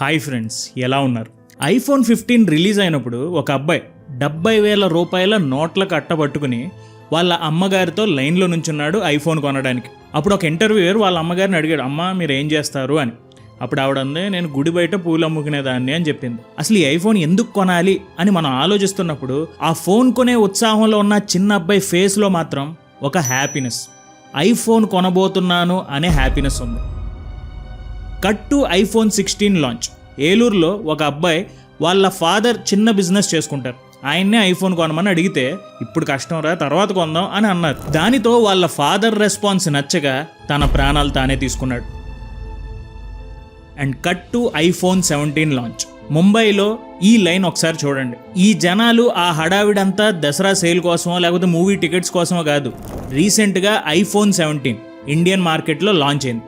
Hi friends ఎలా ఉన్నారు? IPhone fifteen release అయినప్పుడు ఒక అబ్బాయి డెబ్బై వేల రూపాయల నోట్ల అట్టబట్టుకుని వాళ్ళ అమ్మగారితో లైన్లో నుంచున్నాడు ఐఫోన్ కొనడానికి. అప్పుడు ఒక ఇంటర్వ్యూయర్ వాళ్ళ అమ్మగారిని అడిగాడు అమ్మ మీరు ఏం చేస్తారు? అని. అప్పుడు ఆవిడ అంది నేను గుడి బయట పూలు అమ్ముకునేదాన్ని అని చెప్పింది. అసలు ఈ ఐఫోన్ ఎందుకు కొనాలి? అని మనం ఆలోచిస్తున్నప్పుడు ఆ ఫోన్ కొనే ఉత్సాహంలో ఉన్న చిన్న అబ్బాయి ఫేస్లో మాత్రం ఒక హ్యాపీనెస్. ఐఫోన్ కొనబోతున్నాను అనే హ్యాపీనెస్ ఉంది. Cut to iPhone sixteen launch. ఏలూరులో ఒక అబ్బాయి వాళ్ళ ఫాదర్ చిన్న బిజినెస్ చేసుకుంటారు. ఆయన్నే ఐఫోన్ కొనమని అడిగితే ఇప్పుడు కష్టం రా తర్వాత కొందాం అని అన్నారు. దానితో వాళ్ళ ఫాదర్ రెస్పాన్స్ నచ్చగా తన ప్రాణాలు తానే తీసుకున్నాడు. And cut to iPhone seventeen launch. ముంబైలో ఈ లైన్ ఒకసారి చూడండి. ఈ జనాలు ఆ హడావిడంతా దసరా సేల్ కోసమో లేకపోతే మూవీ టికెట్స్ కోసమో కాదు. రీసెంట్గా ఐఫోన్ సెవెంటీన్ ఇండియన్ మార్కెట్లో లాంచ్ అయింది.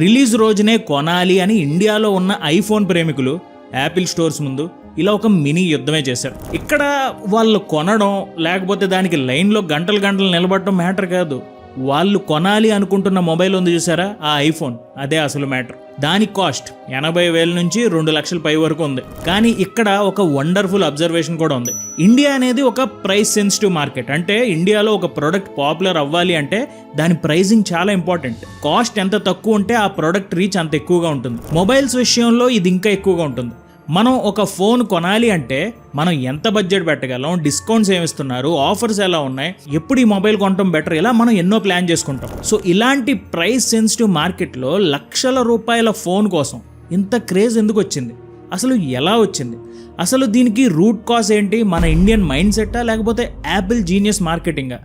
రిలీజ్ రోజునే కొనాలి అని ఇండియాలో ఉన్న ఐఫోన్ ప్రేమికులు యాపిల్ స్టోర్స్ ముందు ఇలా ఒక మినీ యుద్ధమే చేశారు. ఇక్కడ వాళ్ళు కొనడం లేకపోతే దానికి లైన్లో గంటలు గంటలు నిలబడటం మ్యాటర్ కాదు. వాళ్ళు కొనాలి అనుకుంటున్న మొబైల్ ఉంది చూసారా? ఆ ఐఫోన్. అదే అసలు మ్యాటర్. దాని కాస్ట్ ఎనభై వేల నుంచి రెండు లక్షల పై వరకు ఉంది. కానీ ఇక్కడ ఒక వండర్ఫుల్ అబ్జర్వేషన్ కూడా ఉంది. ఇండియా అనేది ఒక ప్రైస్ సెన్సిటివ్ మార్కెట్. అంటే ఇండియాలో ఒక ప్రోడక్ట్ పాపులర్ అవ్వాలి అంటే దాని ప్రైజింగ్ చాలా ఇంపార్టెంట్. కాస్ట్ ఎంత తక్కువ ఉంటే ఆ ప్రోడక్ట్ రీచ్ అంత ఎక్కువగా ఉంటుంది. మొబైల్స్ విషయంలో ఇది ఇంకా ఎక్కువగా ఉంటుంది. మనం ఒక ఫోన్ కొనాలి అంటే మనం ఎంత బడ్జెట్ పెట్టగలం డిస్కౌంట్స్ ఏమిస్తున్నారు ఆఫర్స్ ఎలా ఉన్నాయి ఎప్పుడు ఈ మొబైల్ కొనటం బెటర్ ఇలా మనం ఎన్నో ప్లాన్ చేసుకుంటాం. సో ఇలాంటి ప్రైస్ సెన్సిటివ్ మార్కెట్లో లక్షల రూపాయల ఫోన్ కోసం ఇంత క్రేజ్ ఎందుకు వచ్చింది? అసలు ఎలా వచ్చింది? అసలు దీనికి రూట్ కాజ్ ఏంటి? మన ఇండియన్ మైండ్ సెట్టా లేకపోతే Apple genius మార్కెటింగా?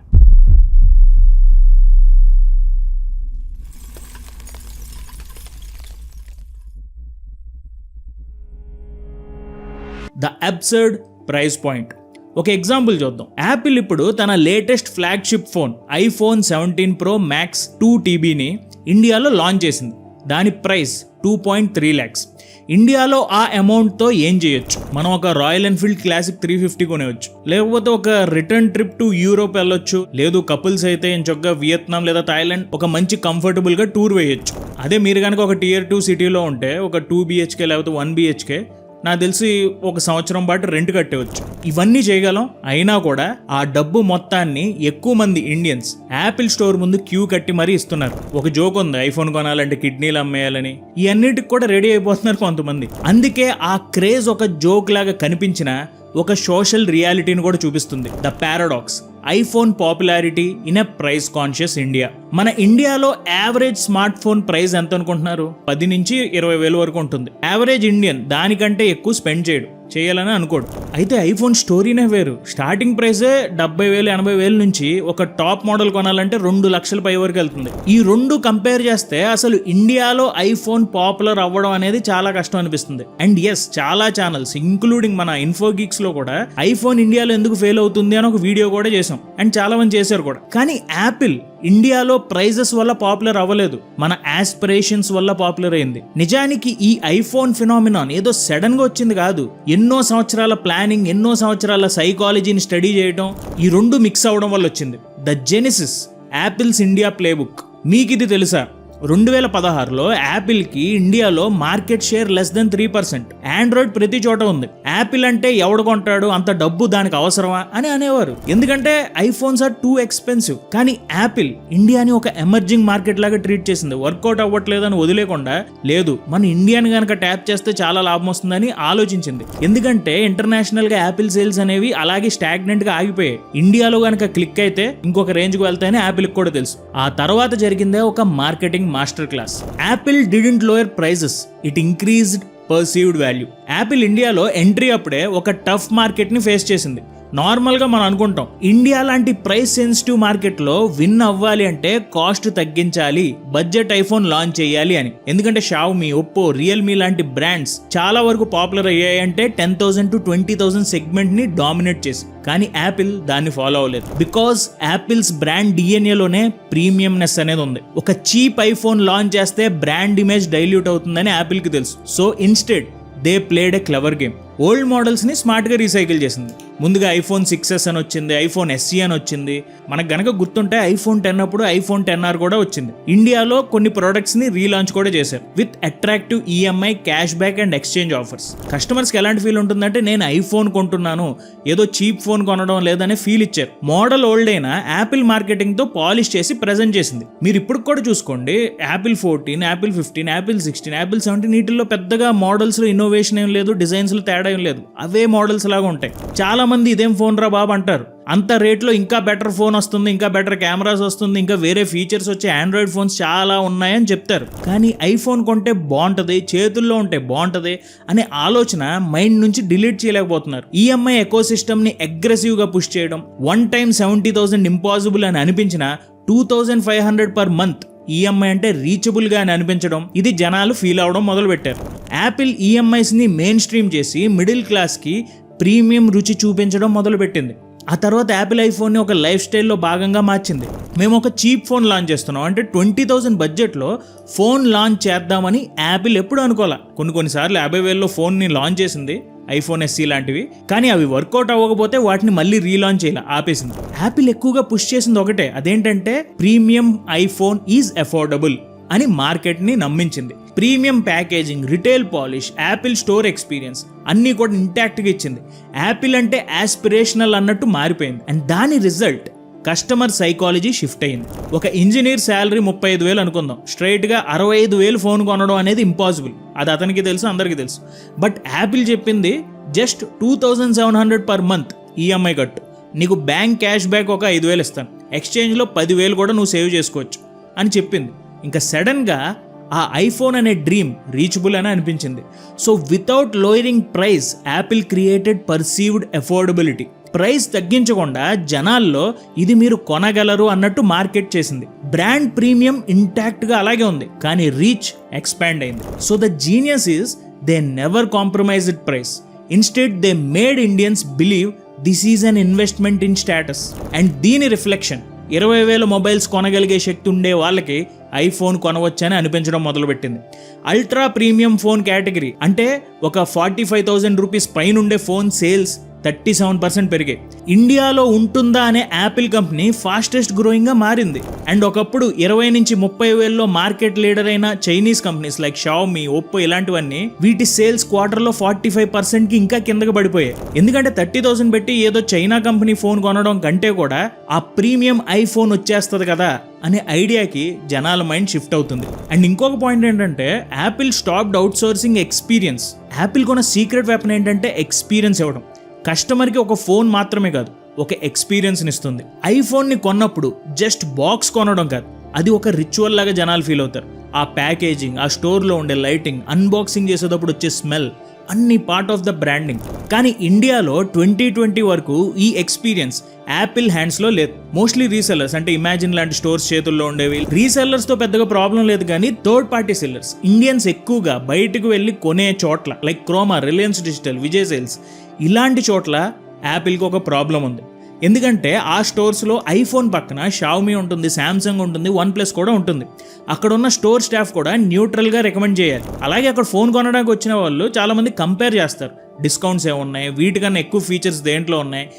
The absurd price point. ఒక ఎగ్జాంపుల్ చూద్దాం. యాపిల్ ఇప్పుడు తన latest flagship phone iPhone seventeen pro max two టీబీని ఇండియాలో లాంచ్ చేసింది. దాని price two point three lakhs. ఇండియాలో ఆ అమౌంట్తో ఏం చేయొచ్చు? మనం ఒక Royal Enfield classic three fifty కొనేవచ్చు లేకపోతే ఒక రిటర్న్ ట్రిప్ టు యూరోప్ వెళ్ళొచ్చు. లేదు కపుల్స్ అయితే ఇంచొక్క వియత్నాం లేదా థాయిలాండ్ ఒక మంచి కంఫర్టబుల్గా టూర్ వేయొచ్చు. అదే మీరు కనుక ఒక టియర్ టూ సిటీలో ఉంటే ఒక టూ బిహెచ్కే లేకపోతే వన్ బిహెచ్కే నాకు తెలిసి ఒక సంవత్సరం పాటు రెంట్ కట్టేవచ్చు. ఇవన్నీ చేయగలం అయినా కూడా ఆ డబ్బు మొత్తాన్ని ఎక్కువ మంది ఇండియన్స్ యాపిల్ స్టోర్ ముందు క్యూ కట్టి మరీ ఇస్తున్నారు. ఒక జోక్ ఉంది ఐఫోన్ కొనాలంటే కిడ్నీలు అమ్మేయాలని. ఇవన్నిటికి కూడా రెడీ అయిపోతున్నారు కొంతమంది. అందుకే ఆ క్రేజ్ ఒక జోక్ లాగా కనిపించిన ఒక సోషల్ రియాలిటీని కూడా చూపిస్తుంది. The paradox. IPhone popularity in a price conscious India. మన ఇండియాలో యావరేజ్ స్మార్ట్ ఫోన్ ప్రైస్ ఎంత అనుకుంటున్నారు పది నుంచి ఇరవై వేలు వరకు ఉంటుంది. యావరేజ్ ఇండియన్ దానికంటే ఎక్కువ స్పెండ్ చేయడు. చేయాలని అనుకోడు. అయితే ఐఫోన్ స్టోరీనే వేరు. స్టార్టింగ్ ప్రైసే డెబ్బై వేలు ఎనభై వేలు నుంచి ఒక టాప్ మోడల్ కొనాలంటే రెండు లక్షల పై వరకు వెళ్తుంది. ఈ రెండు కంపేర్ చేస్తే అసలు ఇండియాలో ఐఫోన్ పాపులర్ అవ్వడం అనేది చాలా కష్టం అనిపిస్తుంది. అండ్ ఎస్ చాలా ఛానల్స్ ఇంక్లూడింగ్ మన ఇన్ఫోగిక్స్లో కూడా ఐఫోన్ ఇండియాలో ఎందుకు ఫెయిల్ అవుతుంది అని ఒక వీడియో కూడా చేసాం అండ్ చాలా మంది చేశారు కూడా. కానీ యాపిల్ ఇండియాలో ప్రైజెస్ వల్ల పాపులర్ అవ్వలేదు. మన యాస్పిరేషన్స్ వల్ల పాపులర్ అయింది. నిజానికి ఈ ఐఫోన్ ఫినామినాన్ ఏదో సడన్గా వచ్చింది కాదు. ఎన్నో సంవత్సరాల ప్లానింగ్ ఎన్నో సంవత్సరాల సైకాలజీని స్టడీ చేయడం ఈ రెండు మిక్స్ అవడం వల్ల వచ్చింది. The genesis Apple's India playbook మీకు ఇది తెలుసా? రెండు వేల పదహారులో యాపిల్కి ఇండియాలో market share less than three percent. Android ప్రతి చోట ఉంది. యాపిల్ అంటే ఎవడు కొంటాడు? అంత డబ్బు దానికి అవసరమా? అని అనేవారు. ఎందుకంటే ఐఫోన్స్ ఆర్ టూ ఎక్స్పెన్సివ్. కానీ యాపిల్ ఇండియాని ఒక ఎమర్జింగ్ మార్కెట్ లాగా ట్రీట్ చేసింది. వర్కౌట్ అవ్వట్లేదని వదిలేకుండా లేదు మన ఇండియాని కనుక ట్యాప్ చేస్తే చాలా లాభం వస్తుందని ఆలోచించింది. ఎందుకంటే ఇంటర్నేషనల్గా యాపిల్ సేల్స్ అనేవి అలాగే స్టాగ్నెంట్గా ఆగిపోయాయి. ఇండియాలో కనుక క్లిక్ అయితే ఇంకొక రేంజ్కు వెళ్తాయని యాపిల్ కూడా తెలుసు. ఆ తర్వాత జరిగిందే ఒక marketing master class Apple didn't lower prices it increased perceived value Apple ఇండియాలో ఎంట్రీ అప్పుడే ఒక టఫ్ మార్కెట్ని ఫేస్ చేసింది. నార్మల్గా మనం అనుకుంటాం ఇండియా లాంటి ప్రైస్ సెన్సిటివ్ మార్కెట్లో విన్ అవ్వాలి అంటే కాస్ట్ తగ్గించాలి బడ్జెట్ ఐఫోన్ లాంచ్ చేయాలి అని. ఎందుకంటే షావుమీ ఒప్పో రియల్మీ లాంటి బ్రాండ్స్ చాలా వరకు popular అయ్యాయంటే ten thousand to twenty thousand సెగ్మెంట్ని dominate చేసి. కానీ యాపిల్ దాన్ని ఫాలో అవ్వలేదు. బికాస్ యాపిల్స్ బ్రాండ్ డిఎన్ఏలోనే ప్రీమియంనెస్ అనేది ఉంది. ఒక చీప్ ఐఫోన్ లాంచ్ చేస్తే బ్రాండ్ ఇమేజ్ డైల్యూట్ అవుతుందని యాపిల్కి తెలుసు. So instead they played a clever game. Old మోడల్స్ని స్మార్ట్గా రీసైకిల్ చేసింది. ముందుగా ఐఫోన్ సిక్స్ ఎస్ అని వచ్చింది ఐఫోన్ ఎస్సీ అని వచ్చింది. మనకు గనక గుర్తుంటే ఐఫోన్ టెన్ అప్పుడు ఐఫోన్ టెన్ ఆర్ కూడా వచ్చింది. ఇండియాలో కొన్ని ప్రొడక్ట్స్ని రీలాంచ్ కూడా చేశారు. With attractive EMI cash back and exchange offers కస్టమర్స్కి ఎలాంటి ఫీల్ ఉంటుందంటే నేను ఐఫోన్ కొంటున్నాను ఏదో చీప్ ఫోన్ కొనడం లేదనే ఫీల్ ఇచ్చారు. మోడల్ ఓల్డ్ అయినా యాపిల్ మార్కెటింగ్తో పాలిష్ చేసి ప్రెజెంట్ చేసింది. మీరు ఇప్పుడు కూడా చూసుకోండి Apple fourteen Apple fifteen Apple sixteen Apple seventeen వీటిల్లో పెద్దగా మోడల్స్లో ఇన్నోవేషన్ ఏం లేదు డిజైన్స్లో తేడా ఏం లేదు. అవే మోడల్స్ లాగా ఉంటాయి. చాలా మంది ఇదేం ఫోన్ రా బాబు అంటారు. అంత రేట్లో ఇంకా బెటర్ ఫోన్ వస్తుంది ఇంకా బెటర్ కెమెరాస్ వస్తుంది ఇంకా వేరే ఫీచర్స్ వచ్చే ఆండ్రాయిడ్ ఫోన్స్ చాలా ఉన్నాయని చెప్తారు. కానీ ఐఫోన్ కొంటే బాగుంటుంది చేతుల్లో ఉంటే బాగుంటుంది అనే ఆలోచన మైండ్ నుంచి డిలీట్ చేయలేకపోతున్నారు. ఈఎంఐ ఎకో సిస్టమ్ని అగ్రెసివ్గా పుష్ చేయడం one time seventy thousand impossible అని అనిపించిన two thousand five hundred per month EMI అంటే రీచబుల్గా అని అనిపించడం ఇది జనాలు ఫీల్ అవడం మొదలుపెట్టారు. యాపిల్ ఈఎంఐస్ని మెయిన్ స్ట్రీమ్ చేసి మిడిల్ క్లాస్కి ప్రీమియం రుచి చూపించడం మొదలుపెట్టింది. ఆ తర్వాత యాపిల్ ఐఫోన్ని ఒక లైఫ్ స్టైల్లో భాగంగా మార్చింది. మేము ఒక చీప్ ఫోన్ లాంచ్ చేస్తున్నాం. అంటే ట్వంటీ థౌసండ్ బడ్జెట్లో ఫోన్ లాంచ్ చేద్దామని యాపిల్ ఎప్పుడు అనుకోలే. కొన్ని కొన్నిసార్లు యాభై వేల్లో ఫోన్ని లాంచ్ చేసింది ఐఫోన్ ఎస్సీ లాంటివి. కానీ అవి వర్కౌట్ అవ్వకపోతే వాటిని మళ్ళీ రీలాంచ్ చేయాలి ఆపేసింది. యాపిల్ ఎక్కువగా పుష్ చేసింది ఒకటే. అదేంటంటే ప్రీమియం ఐఫోన్ ఈజ్ అఫోర్డబుల్ అని మార్కెట్ని నమ్మించింది. Premium packaging retail polish Apple store experience అన్నీ కూడా ఇంటాక్ట్గా ఇచ్చింది. యాపిల్ అంటే యాస్పిరేషనల్ అన్నట్టు మారిపోయింది. అండ్ దాని రిజల్ట్ కస్టమర్ సైకాలజీ షిఫ్ట్ అయింది. ఒక ఇంజనీర్ శాలరీ ముప్పై ఐదు వేలు అనుకుందాం. స్ట్రైట్గా అరవై ఐదు వేలు ఫోన్ కొనడం అనేది ఇంపాసిబుల్. అది అతనికి తెలుసు అందరికీ తెలుసు. బట్ యాపిల్ చెప్పింది just two thousand seven hundred per month EMI కట్టు. నీకు బ్యాంక్ క్యాష్ బ్యాక్ ఒక ఐదు వేలు ఇస్తాను. ఎక్స్చేంజ్లో పదివేలు కూడా నువ్వు సేవ్ చేసుకోవచ్చు అని చెప్పింది. ఇంకా సడన్గా ఆ ఐఫోన్ అనే డ్రీమ్ రీచబుల్ అని అనిపించింది. So without lowering price Apple created perceived affordability price తగ్గించకుండా జనాల్లో ఇది మీరు కొనగలరు అన్నట్టు మార్కెట్ చేసింది. బ్రాండ్ ప్రీమియం ఇంటాక్ట్గా అలాగే ఉంది కానీ రీచ్ ఎక్స్పాండ్ అయింది. So the genius is they never compromised price. Instead they made Indians believe this is an investment in status. And దీని రిఫ్లెక్షన్ ఇరవై వేల మొబైల్స్ కొనగలిగే శక్తి ఉండే వాళ్ళకి ఐఫోన్ కొనవచ్చని అనిపించడం మొదలుపెట్టింది. అల్ట్రా ప్రీమియం ఫోన్ కేటగిరీ అంటే ఒక ఫార్టీ ఫైవ్ థౌజండ్ రూపీస్ పైన ఉండే phone sales thirty seven percent పెరిగాయి ఇండియాలో ఉంటుందా అనే యాపిల్ కంపెనీ ఫాస్టెస్ట్ గ్రోయింగ్గా మారింది. అండ్ ఒకప్పుడు ఇరవై నుంచి ముప్పై వేల్లో మార్కెట్ లీడర్ అయిన Chinese companies like Xiaomi Oppo ఇలాంటివన్నీ వీటి సేల్స్ క్వార్టర్లో ఫార్టీ ఫైవ్ పర్సెంట్కి ఇంకా కిందకి పడిపోయాయి. ఎందుకంటే థర్టీ థౌసండ్ పెట్టి ఏదో చైనా కంపెనీ ఫోన్ కొనడం కంటే కూడా ఆ ప్రీమియం ఐఫోన్ వచ్చేస్తుంది కదా అనే ఐడియాకి జనాల మైండ్ షిఫ్ట్ అవుతుంది. అండ్ ఇంకొక పాయింట్ ఏంటంటే Apple stopped outsourcing experience. Apple కొన్న సీక్రెట్ వెపన్ ఏంటంటే ఎక్స్పీరియన్స్ ఇవ్వడం. కస్టమర్కి ఒక ఫోన్ మాత్రమే కాదు ఒక ఎక్స్పీరియన్స్ని ఇస్తుంది. ఐఫోన్ని కొన్నప్పుడు జస్ట్ బాక్స్ కొనడం కాదు అది ఒక రిచువల్ లాగా జనాలు ఫీల్ అవుతారు. ఆ ప్యాకేజింగ్ ఆ స్టోర్లో ఉండే లైటింగ్ అన్బాక్సింగ్ చేసేటప్పుడు వచ్చే స్మెల్ అన్ని పార్ట్ ఆఫ్ ద బ్రాండింగ్ కానీ ఇండియాలో ట్వంటీ ట్వంటీ వరకు ఈ ఎక్స్పీరియన్స్ యాపిల్ హ్యాండ్స్లో లేదు. మోస్ట్లీ రీసెల్లర్స్ అంటే ఇమాజిన్ లాంటి స్టోర్స్ చేతుల్లో ఉండేవి. రీసెల్లర్స్తో పెద్దగా ప్రాబ్లం లేదు కానీ థర్డ్ పార్టీ సెల్లర్స్ ఇండియన్స్ ఎక్కువగా బయటకు వెళ్ళి కొనే చోట్ల like Croma Reliance Digital Vijay sales ఇలాంటి చోట్ల యాపిల్కి ఒక ప్రాబ్లం ఉంది. ఎందుకంటే ఆ స్టోర్స్లో ఐఫోన్ పక్కన షావుమీ ఉంటుంది శాంసంగ్ ఉంటుంది వన్ ప్లస్ కూడా ఉంటుంది. అక్కడ ఉన్న స్టోర్ స్టాఫ్ కూడా న్యూట్రల్గా రికమెండ్ చేయాలి. అలాగే అక్కడ ఫోన్ కొనడానికి వచ్చిన వాళ్ళు చాలామంది కంపేర్ చేస్తారు. డిస్కౌంట్స్ ఏమున్నాయి? వీటికన్నా ఎక్కువ ఫీచర్స్ దేంట్లో ఉన్నాయి?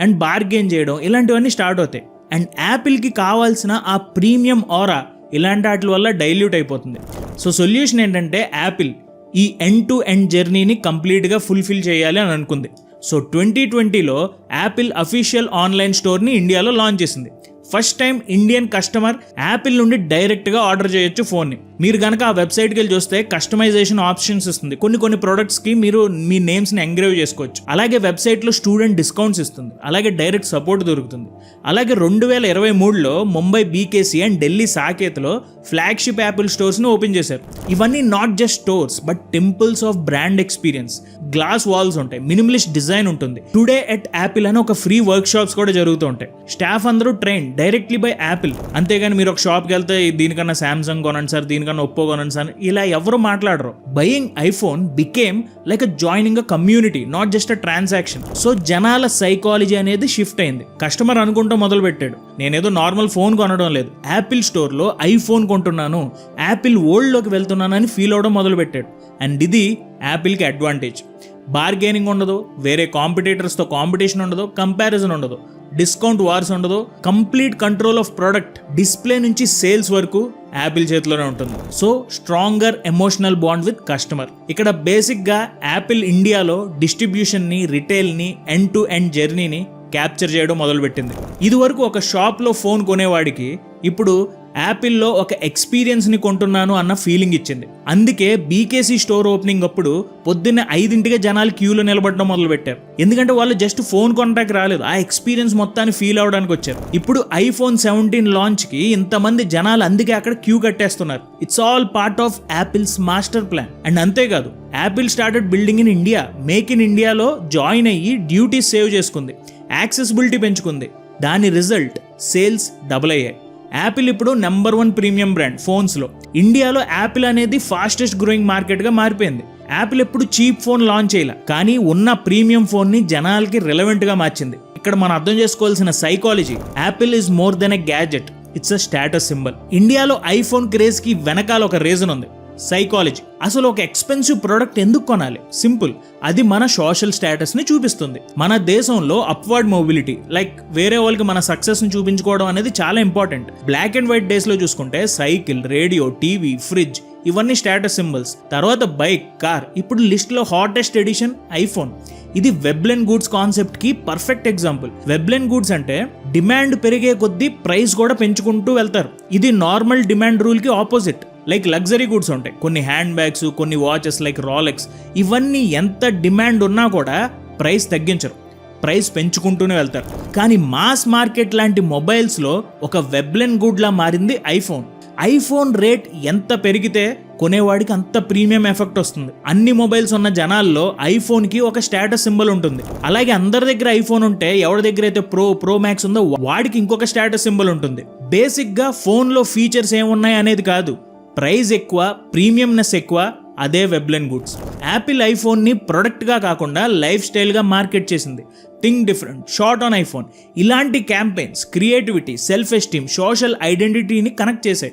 అండ్ బార్గెన్ చేయడం ఇలాంటివన్నీ స్టార్ట్ అవుతాయి. అండ్ యాపిల్కి కావాల్సిన ఆ ప్రీమియం ఆరా ఇలాంటి వాటి వల్ల డైల్యూట్ అయిపోతుంది. సో సొల్యూషన్ ఏంటంటే యాపిల్ ఈ ఎండ్ టు ఎండ్ జర్నీని కంప్లీట్గా ఫుల్ఫిల్ చేయాలి అని అనుకుంది. సో ట్వంటీ ట్వంటీలో యాపిల్ అఫీషియల్ ఆన్లైన్ స్టోర్ని ఇండియాలో లాంచ్ చేసింది. First time Indian customer Apple నుండి డైరెక్ట్గా ఆర్డర్ చేయొచ్చు ఫోన్ని. మీరు కనుక ఆ వెబ్సైట్కి వెళ్ళి చూస్తే కస్టమైజేషన్ ఆప్షన్స్ ఇస్తుంది. కొన్ని కొన్ని ప్రొడక్ట్స్కి మీరు మీ నేమ్స్ని ఎంగ్రేవ్ చేసుకోవచ్చు. అలాగే వెబ్సైట్లో స్టూడెంట్ డిస్కౌంట్స్ ఇస్తుంది. అలాగే డైరెక్ట్ సపోర్ట్ దొరుకుతుంది. అలాగే రెండు వేల ఇరవై మూడులో ముంబై బీకేసీ అండ్ ఢిల్లీ సాకేత్లో ఫ్లాగ్షిప్ యాపిల్ స్టోర్స్ని ఓపెన్ చేశారు. ఇవన్నీ not just stores but temples of brand experience. Glass walls ఉంటాయి. మినిమలిస్ట్ డిజైన్ ఉంటుంది. టుడే ఎట్ యాపిల్ అని ఒక ఫ్రీ వర్క్ షాప్స్ కూడా జరుగుతూ ఉంటాయి. స్టాఫ్ అందరూ ట్రైన్ డైరెక్ట్లీ బై యాపిల్. అంతేగాని మీరు ఒక షాప్కి వెళ్తే దీనికన్నా శాంసంగ్ కొనండి సార్ దీనికన్నా ఒప్పో కొనండి ఇలా ఎవరు మాట్లాడరు. Buying iPhone became like a joining a community not just a transaction so జనాల సైకాలజీ అనేది షిఫ్ట్ అయింది. కస్టమర్ అనుకుంటూ మొదలు పెట్టాడు నేనేదో నార్మల్ ఫోన్ కొనడం లేదు. యాపిల్ స్టోర్లో ఐఫోన్ కొంటున్నాను. యాపిల్ ఓల్డ్లోకి వెళ్తున్నానని ఫీల్ అవడం మొదలు పెట్టాడు అండ్ ఇది యాపిల్కి అడ్వాంటేజ్ బార్గెనింగ్ ఉండదు. వేరే కాంపిటేటర్స్తో కాంపిటీషన్ ఉండదు. కంపారిజన్ ఉండదు. డిస్కౌంట్ వార్స్ ఉండదు. Complete control of product display నుంచి సేల్స్ వరకు యాపిల్ చేతిలోనే ఉంటుంది. So stronger emotional bond with customer. ఇక్కడ బేసిక్గా యాపిల్ ఇండియాలో డిస్ట్రిబ్యూషన్ని రిటైల్ని ఎండ్ టు ఎండ్ జర్నీని క్యాప్చర్ చేయడం మొదలుపెట్టింది. ఇదివరకు ఒక షాప్లో ఫోన్ కొనేవాడికి ఇప్పుడు యాపిల్లో ఒక ఎక్స్పీరియన్స్ని కొంటున్నాను అన్న ఫీలింగ్ ఇచ్చింది. అందుకే బీకేసీ స్టోర్ ఓపెనింగ్ అప్పుడు పొద్దున్నే ఐదింటికే జనాలు క్యూలో నిలబడడం మొదలు పెట్టారు ఎందుకంటే వాళ్ళు జస్ట్ ఫోన్ కొనడానికి రాలేదు. ఆ ఎక్స్పీరియన్స్ మొత్తాన్ని ఫీల్ అవడానికి వచ్చారు. ఇప్పుడు ఐఫోన్ సెవెంటీన్ లాంచ్కి ఇంతమంది జనాలు అందుకే అక్కడ queue కట్టేస్తున్నారు. It's all part of Apple's master plan and అంతేకాదు Apple started building in India make in ఇండియాలో జాయిన్ అయ్యి డ్యూటీస్ సేవ్ చేసుకుంది. యాక్సెసిబిలిటీ పెంచుకుంది. దాని రిజల్ట్ సేల్స్ డబుల్ అయ్యాయి. యాపిల్ ఇప్పుడు నెంబర్ వన్ ప్రీమియం బ్రాండ్ ఫోన్స్లో ఇండియాలో యాపిల్ అనేది ఫాస్టెస్ట్ గ్రోయింగ్ మార్కెట్గా మారిపోయింది. యాపిల్ ఎప్పుడు చీప్ ఫోన్ లాంచ్ చేయలే కానీ ఉన్న ప్రీమియం ఫోన్ని జనాలకి రిలవెంట్గా మార్చింది. ఇక్కడ మనం అర్థం చేసుకోవాల్సిన psychology Apple is more than a gadget it's a status symbol ఇండియాలో ఐఫోన్ క్రేజ్కి వెనకాల ఒక రీజన్ ఉంది. సైకాలజీ అసలు ఒక ఎక్స్పెన్సివ్ ప్రోడక్ట్ ఎందుకు కొనాలి? సింపుల్ అది మన సోషల్ స్టేటస్ని చూపిస్తుంది. మన దేశంలో అప్వర్డ్ మొబిలిటీ లైక్ వేరే వాళ్ళకి మన సక్సెస్ని చూపించుకోవడం అనేది చాలా ఇంపార్టెంట్ బ్లాక్ అండ్ వైట్ డేస్లో చూసుకుంటే సైకిల్ రేడియో టీవీ ఫ్రిడ్జ్ ఇవన్నీ స్టేటస్ సింబల్స్ తర్వాత బైక్ కార్ ఇప్పుడు లిస్ట్లో హాటెస్ట్ ఎడిషన్ ఐఫోన్ ఇది వెబ్లెన్ గూడ్స్ కాన్సెప్ట్కి పర్ఫెక్ట్ ఎగ్జాంపుల్ వెబ్లెన్ గూడ్స్ అంటే డిమాండ్ పెరిగే కొద్దీ ప్రైస్ కూడా పెంచుకుంటూ వెళ్తారు. ఇది నార్మల్ డిమాండ్ రూల్కి ఆపోజిట్ లైక్ లగ్జరీ గూడ్స్ ఉంటాయి. కొన్ని హ్యాండ్ బ్యాగ్స్ కొన్ని వాచెస్ లైక్ రాలెక్స్ ఇవన్నీ ఎంత డిమాండ్ ఉన్నా కూడా ప్రైస్ తగ్గించరు. ప్రైస్ పెంచుకుంటూనే వెళ్తారు. కానీ మాస్ మార్కెట్ లాంటి మొబైల్స్లో ఒక వెబ్లెన్ గుడ్లా మారింది ఐఫోన్ ఐఫోన్ రేట్ ఎంత పెరిగితే కొనేవాడికి అంత ప్రీమియం ఎఫెక్ట్ వస్తుంది. అన్ని మొబైల్స్ ఉన్న జనాల్లో ఐఫోన్కి ఒక స్టేటస్ సింబల్ ఉంటుంది. అలాగే అందరి దగ్గర ఐఫోన్ ఉంటే ఎవరి దగ్గర అయితే ప్రో ప్రో మ్యాక్స్ ఉందో వాడికి ఇంకొక స్టేటస్ సింబల్ ఉంటుంది. బేసిక్గా ఫోన్లో ఫీచర్స్ ఏమున్నాయి అనేది కాదు. ప్రైస్ ఎక్కువ ప్రీమియంనెస్ ఎక్కువ అదే వెబ్లెన్ గుడ్స్. యాపిల్ ఐఫోన్ని ప్రొడక్ట్గా కాకుండా లైఫ్ స్టైల్గా మార్కెట్ చేసింది. Think different shot on iPhone. ఇలాంటి campaigns creativity self esteem social ఐడెంటిటీని connect చేశాయి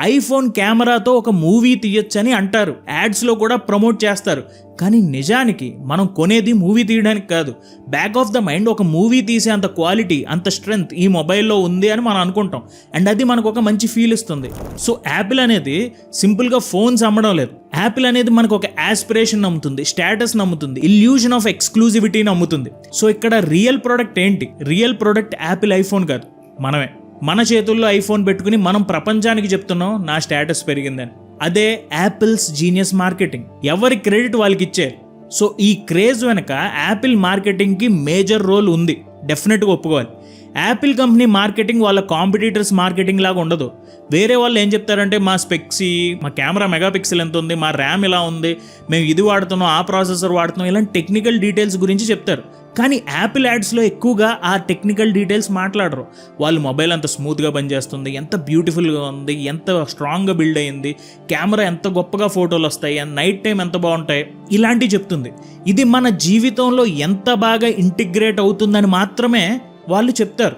ఐఫోన్ కెమెరాతో ఒక మూవీ తీయొచ్చని అంటారు. యాడ్స్లో కూడా ప్రమోట్ చేస్తారు. కానీ నిజానికి మనం కొనేది మూవీ తీయడానికి కాదు. బ్యాక్ ఆఫ్ ద మైండ్ ఒక మూవీ తీసే అంత క్వాలిటీ అంత స్ట్రెంగ్త్ ఈ మొబైల్లో ఉంది అని మనం అనుకుంటాం. అండ్ అది మనకు ఒక మంచి ఫీల్ ఇస్తుంది. సో యాపిల్ అనేది సింపుల్గా ఫోన్స్ అమ్మడం లేదు. యాపిల్ అనేది మనకు ఒక యాస్పిరేషన్ నమ్ముతుంది స్టేటస్ నమ్ముతుంది ఇల్యూషన్ ఆఫ్ ఎక్స్క్లూజివిటీ నమ్ముతుంది. సో ఇక్కడ రియల్ ప్రోడక్ట్ ఏంటి? రియల్ ప్రోడక్ట్ యాపిల్ ఐఫోన్ కాదు. మనమే. మన చేతుల్లో ఐఫోన్ పెట్టుకుని మనం ప్రపంచానికి చెప్తున్నాం నా స్టేటస్ పెరిగిందని. అదే యాపిల్స్ జీనియస్ మార్కెటింగ్ ఎవరి క్రెడిట్ వాళ్ళకి ఇచ్చారు? సో ఈ క్రేజ్ వెనక యాపిల్ మార్కెటింగ్కి మేజర్ రోల్ ఉంది. డెఫినెట్గా ఒప్పుకోవాలి. యాపిల్ కంపెనీ మార్కెటింగ్ వాళ్ళ కాంపిటీటర్స్ మార్కెటింగ్ లాగా ఉండదు. వేరే వాళ్ళు ఏం చెప్తారంటే మా స్పెక్సీ మా కెమెరా మెగాపిక్సెల్ ఎంత ఉంది మా ర్యామ్ ఇలా ఉంది మేము ఇది వాడుతున్నాం ఆ ప్రాసెసర్ వాడుతున్నాం ఇలాంటి టెక్నికల్ డీటెయిల్స్ గురించి చెప్తారు. కానీ యాపిల్ యాడ్స్లో ఎక్కువగా ఆ టెక్నికల్ డీటెయిల్స్ మాట్లాడరు. వాళ్ళు మొబైల్ అంత స్మూత్గా పనిచేస్తుంది ఎంత బ్యూటిఫుల్గా ఉంది ఎంత స్ట్రాంగ్గా బిల్డ్ అయ్యింది కెమెరా ఎంత గొప్పగా ఫోటోలు వస్తాయి నైట్ టైం ఎంత బాగుంటాయి ఇలాంటివి చెప్తుంది. ఇది మన జీవితంలో ఎంత బాగా ఇంటిగ్రేట్ అవుతుందని మాత్రమే వాళ్ళు చెప్తారు.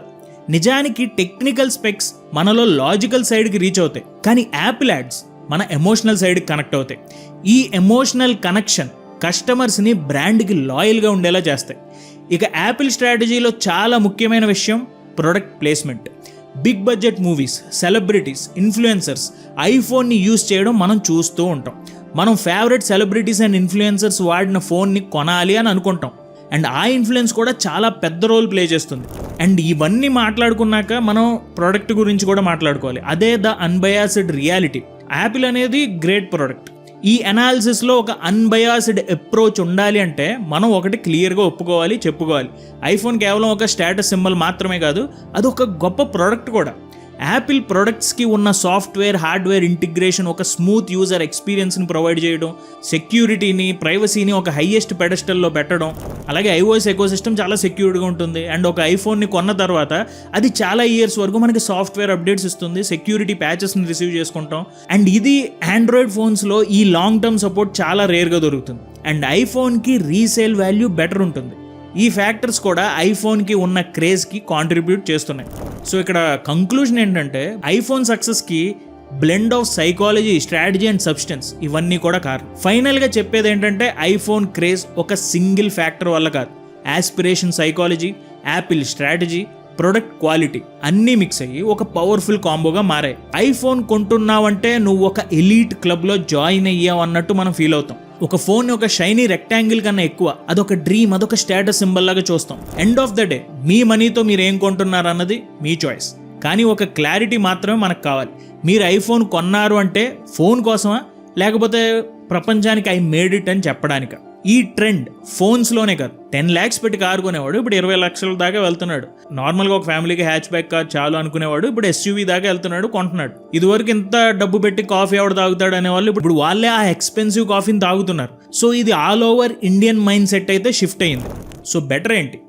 నిజానికి టెక్నికల్ స్పెక్స్ మనలో లాజికల్ సైడ్కి రీచ్ అవుతాయి కానీ యాపిల్ యాడ్స్ మన ఎమోషనల్ సైడ్కి కనెక్ట్ అవుతాయి. ఈ ఎమోషనల్ కనెక్షన్ కస్టమర్స్ని బ్రాండ్కి లాయల్గా ఉండేలా చేస్తాయి. ఇక యాపిల్ స్ట్రాటజీలో చాలా ముఖ్యమైన విషయం product placement big budget movies celebrities influencers ఐఫోన్ని use చేయడం మనం చూస్తూ ఉంటాం. మనం ఫేవరెట్ సెలబ్రిటీస్ అండ్ ఇన్ఫ్లుయెన్సర్స్ వాడిన ఫోన్ని కొనాలి అని అనుకుంటాం. అండ్ ఆ ఇన్ఫ్లుయెన్స్ కూడా చాలా పెద్ద రోల్ ప్లే చేస్తుంది. అండ్ ఇవన్నీ మాట్లాడుకున్నాక మనం ప్రోడక్ట్ గురించి కూడా మాట్లాడుకోవాలి. అదే ద అన్బయాసిడ్ రియాలిటీ యాపిల్ అనేది గ్రేట్ ప్రోడక్ట్ ఈ అనాలిసిస్లో ఒక అన్బయాస్డ్ అప్రోచ్ ఉండాలి అంటే మనం ఒకటి క్లియర్గా ఒప్పుకోవాలి చెప్పుకోవాలి. ఐఫోన్ కేవలం ఒక స్టేటస్ సింబల్ మాత్రమే కాదు అది ఒక గొప్ప ప్రోడక్ట్ కూడా. యాపిల్ ప్రొడక్ట్స్కి ఉన్న సాఫ్ట్వేర్ హార్డ్వేర్ ఇంటిగ్రేషన్ ఒక స్మూత్ యూజర్ ఎక్స్పీరియన్స్ని ప్రొవైడ్ చేయడం సెక్యూరిటీని ప్రైవసీని ఒక హైయెస్ట్ పెడస్టల్లో పెట్టడం అలాగే ఐఓఎస్ ఎకోసిస్టమ్ చాలా సెక్యూర్డ్గా ఉంటుంది. అండ్ ఒక ఐఫోన్ని కొన్న తర్వాత అది చాలా ఇయర్స్ వరకు మనకి సాఫ్ట్వేర్ అప్డేట్స్ ఇస్తుంది సెక్యూరిటీ ప్యాచెస్ని రిసీవ్ చేసుకుంటాం. అండ్ ఇది ఆండ్రాయిడ్ ఫోన్స్లో ఈ లాంగ్ టర్మ్ సపోర్ట్ చాలా రేర్గా దొరుకుతుంది. అండ్ ఐఫోన్కి రీసేల్ వాల్యూ బెటర్ ఉంటుంది. ఈ ఫ్యాక్టర్స్ కూడా ఐఫోన్కి ఉన్న క్రేజ్కి కాంట్రిబ్యూట్ చేస్తున్నాయి. సో ఇక్కడ కంక్లూజన్ ఏంటంటే ఐఫోన్ సక్సెస్కి blend of psychology strategy and substance ఇవన్నీ కూడా కాదు ఫైనల్గా చెప్పేది ఏంటంటే ఐఫోన్ క్రేజ్ ఒక సింగిల్ ఫ్యాక్టర్ వల్ల కాదు. Aspiration psychology Apple strategy product quality అన్నీ మిక్స్ అయ్యి ఒక పవర్ఫుల్ కాంబోగా మారాయి. ఐఫోన్ కొంటున్నావంటే నువ్వు ఒక ఎలీట్ క్లబ్లో జాయిన్ అయ్యావు అన్నట్టు మనం ఫీల్ అవుతాం. ఒక ఫోన్ ఒక షైనీ రెక్టాంగిల్ కన్నా ఎక్కువ అదొక డ్రీమ్ అదొక స్టేటస్ సింబల్ లాగా చూస్తాం. ఎండ్ ఆఫ్ ద డే మీ మనీతో మీరు ఏం కొంటున్నారు అన్నది మీ చాయిస్ కానీ ఒక క్లారిటీ మాత్రమే మనకు కావాలి. మీరు ఐఫోన్ కొన్నారు అంటే ఫోన్ కోసమా? లేకపోతే ప్రపంచానికి ఐ మేడ్ ఇట్ అని చెప్పడానికా? ఈ ట్రెండ్ ఫోన్స్లోనే కాదు. టెన్ ల్యాక్స్ పెట్టి కారు కొనేవాడు ఇప్పుడు ఇరవై లక్షల దాకా వెళ్తున్నాడు. నార్మల్గా ఒక ఫ్యామిలీకి హ్యాచ్ బ్యాక్ కార్ చాలు అనుకునేవాడు ఇప్పుడు ఎస్యూవీ దాకా వెళ్తున్నాడు కొంటున్నాడు. ఇదివరకు ఇంత డబ్బు పెట్టి కాఫీ ఎవడు తాగుతాడు అనేవాళ్ళు ఇప్పుడు వాళ్ళే ఆ ఎక్స్పెన్సివ్ కాఫీని తాగుతున్నారు. సో ఇది all over Indian mind set అయితే షిఫ్ట్ అయింది సో బెటర్ ఏంటి?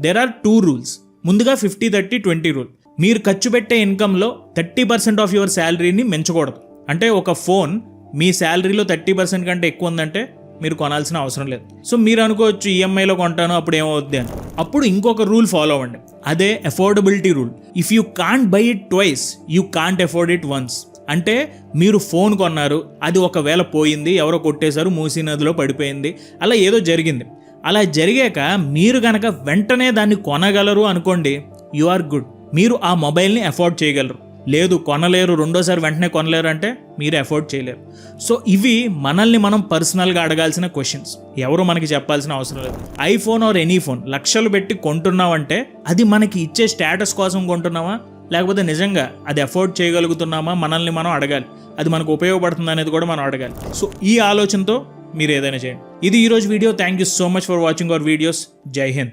దెర్ ఆర్ టూ రూల్స్ ముందుగా ఫిఫ్టీ థర్టీ ట్వంటీ రూల్. మీరు ఖర్చు పెట్టే ఇన్కంలో థర్టీ పర్సెంట్ ఆఫ్ యువర్ శాలరీని పెంచకూడదు అంటే ఒక ఫోన్ మీ శాలరీలో థర్టీ పర్సెంట్ కంటే ఎక్కువ ఉందంటే మీరు కొనాల్సిన అవసరం లేదు. సో మీరు అనుకోవచ్చు ఈఎంఐలో కొంటాను అప్పుడు ఏమవుద్ది అని. అప్పుడు ఇంకొక రూల్ ఫాలో అవ్వండి. అదే affordability rule. If you can't buy it twice you can't afford it once అంటే మీరు ఫోన్ కొన్నారు అది ఒకవేళ పోయింది ఎవరో కొట్టేశారు మూసీ నదిలో పడిపోయింది అలా ఏదో జరిగింది. అలా జరిగాక మీరు గనక వెంటనే దాన్ని కొనగలరు అనుకోండి యు ఆర్ గుడ్ మీరు ఆ మొబైల్ని అఫోర్డ్ చేయగలరు. లేదు కొనలేరు రెండోసారి వెంటనే కొనలేరు అంటే మీరు ఎఫోర్డ్ చేయలేరు. సో ఇవి మనల్ని మనం పర్సనల్గా అడగాల్సిన క్వశ్చన్స్. ఎవరు మనకి చెప్పాల్సిన అవసరం లేదు. IPhone or any phone. లక్షలు పెట్టి కొంటున్నామంటే అది మనకి ఇచ్చే స్టేటస్ కోసం కొంటున్నామా లేకపోతే నిజంగా అది ఎఫోర్డ్ చేయగలుగుతున్నామా? మనల్ని మనం అడగాలి. అది మనకు ఉపయోగపడుతుంది అనేది కూడా మనం అడగాలి. సో ఈ ఆలోచనతో మీరు ఏదైనా చేయండి. ఇది ఈరోజు video. Thank you so much for watching our videos జై హింద్